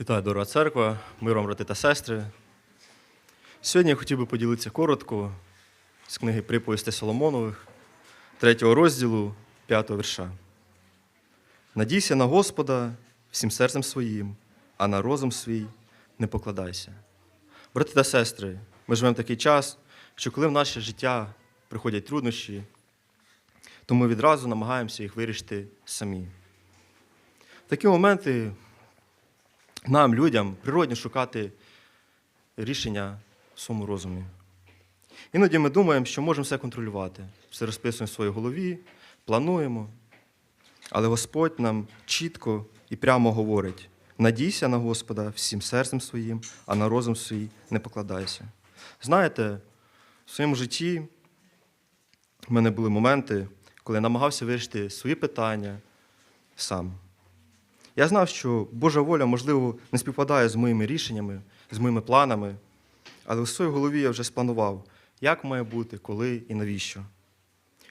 Вітаю, дорога церква, миром, брати та сестри. Сьогодні я хотів би поділитися коротко з книги Приповісти Соломонових, третього розділу, п'ятого вірша. Надійся на Господа всім серцем своїм, а на розум свій не покладайся. Брати та сестри, ми живемо в такий час, що коли в наше життя приходять труднощі, то ми відразу намагаємося їх вирішити самі. В такі моменти нам, людям, природно шукати рішення в своєму розумі. Іноді ми думаємо, що можемо все контролювати, все розписуємо в своїй голові, плануємо. Але Господь нам чітко і прямо говорить: надійся на Господа всім серцем своїм, а на розум свій не покладайся. Знаєте, в своєму житті в мене були моменти, коли я намагався вирішити свої питання сам. Я знав, що Божа воля, можливо, не співпадає з моїми рішеннями, з моїми планами, але у своїй голові я вже спланував, як має бути, коли і навіщо.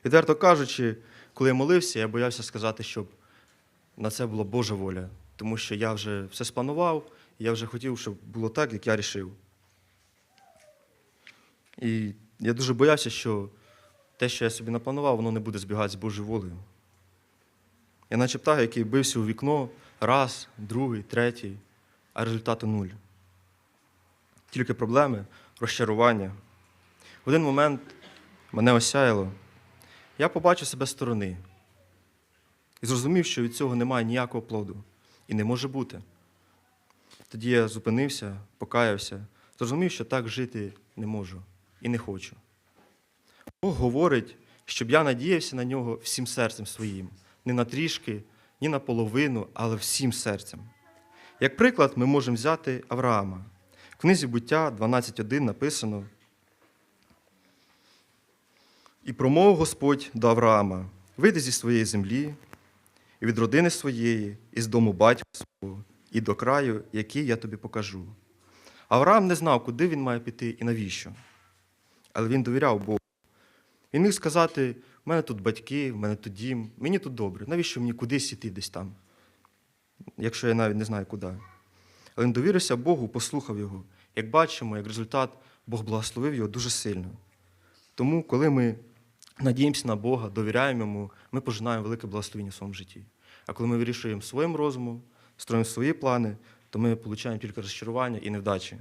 Відверто кажучи, коли я молився, я боявся сказати, щоб на це була Божа воля, тому що я вже все спланував, і я вже хотів, щоб було так, як я рішив. І я дуже боявся, що те, що я собі напланував, воно не буде збігати з Божою волею. Я наче птах, який бився у вікно раз, другий, третій, а результату нуль. Тільки проблеми, розчарування. В один момент мене осяяло. Я побачив себе з сторони і зрозумів, що від цього немає ніякого плоду і не може бути. Тоді я зупинився, покаявся, зрозумів, що так жити не можу і не хочу. Бог говорить, щоб я надіявся на нього всім серцем своїм, не на трішки, ні на половину, але всім серцем. Як приклад, ми можемо взяти Авраама. В книзі буття 12.1 написано. І промовив Господь до Авраама: вийди зі своєї землі, і від родини своєї, і з дому батька свого, і до краю, який я тобі покажу. Авраам не знав, куди він має піти і навіщо. Але він довіряв Богу. Він міг сказати: в мене тут батьки, в мене тут дім, мені тут добре. Навіщо мені кудись іти десь там, якщо я навіть не знаю куди. Але він довірився Богу, послухав його. Як бачимо, як результат, Бог благословив його дуже сильно. Тому, коли ми надіємося на Бога, довіряємо йому, ми пожинаємо велике благословення в своєму житті. А коли ми вирішуємо своїм розумом, строїмо свої плани, то ми отримуємо тільки розчарування і невдачі.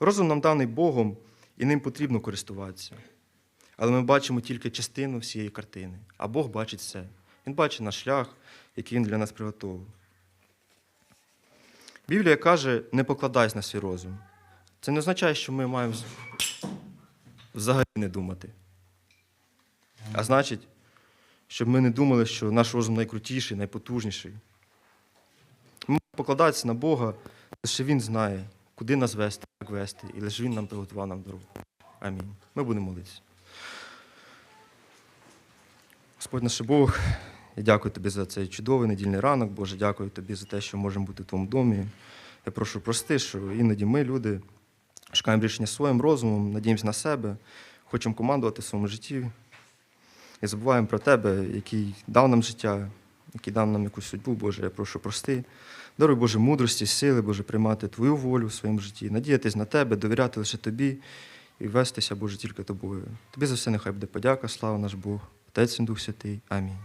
Розум нам даний Богом, і ним потрібно користуватися. Але ми бачимо тільки частину всієї картини, а Бог бачить все. Він бачить наш шлях, який Він для нас приготував. Біблія каже, не покладайся на свій розум. Це не означає, що ми маємо взагалі не думати. А значить, щоб ми не думали, що наш розум найкрутіший, найпотужніший. Ми покладатися на Бога, лише Він знає, куди нас вести, як вести, і лише Він нам приготував нам дорогу. Амінь. Ми будемо молитися. Господь наш Бог, я дякую тобі за цей чудовий недільний ранок. Боже, дякую тобі за те, що можемо бути в твоєму домі. Я прошу прости, що іноді ми, люди, шукаємо рішення своїм розумом, надіємося на себе, хочемо командувати в своєму житті і забуваємо про тебе, який дав нам життя, який дав нам якусь судьбу, Боже, я прошу прости. Даруй Боже мудрості, сили, Боже, приймати Твою волю в своєму житті, надіятись на Тебе, довіряти лише Тобі і вестися, Боже, тільки тобою. Тобі за все нехай буде подяка, слава наш Бог, Отець і Дух Святий. Амінь.